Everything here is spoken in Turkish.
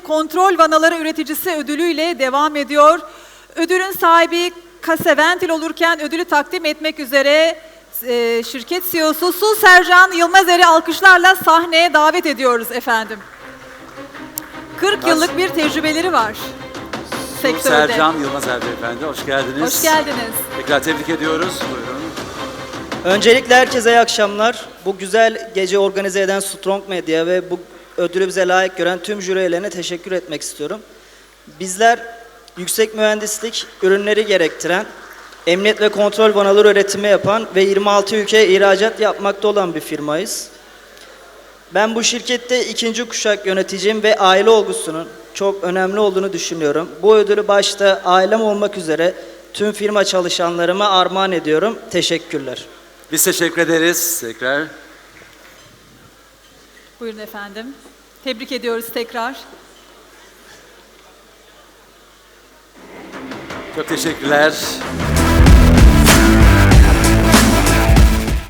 kontrol vanaları üreticisi ödülüyle devam ediyor. Ödülün sahibi Kaseventil olurken ödülü takdim etmek üzere e, şirket CEO'su Su Sercan Yılmazer'i alkışlarla sahneye davet ediyoruz efendim. 40 yıllık bir tecrübeleri var sektörde. Sercan Yılmazer Beyefendi, hoş geldiniz. Hoş geldiniz. Tekrar tebrik ediyoruz. Buyurun. Öncelikle herkese iyi akşamlar. Bu güzel gece organize eden Strong Media ve bu ödülü bize layık gören tüm jüri teşekkür etmek istiyorum. Bizler yüksek mühendislik ürünleri gerektiren, emniyet ve kontrol vanaları üretimi yapan ve 26 ülkeye ihracat yapmakta olan bir firmayız. Ben bu şirkette ikinci kuşak yöneticiyim ve aile olgusunun çok önemli olduğunu düşünüyorum. Bu ödülü başta ailem olmak üzere tüm firma çalışanlarıma armağan ediyorum. Teşekkürler. Biz teşekkür ederiz tekrar. Buyurun efendim. Tebrik ediyoruz tekrar. Çok teşekkürler.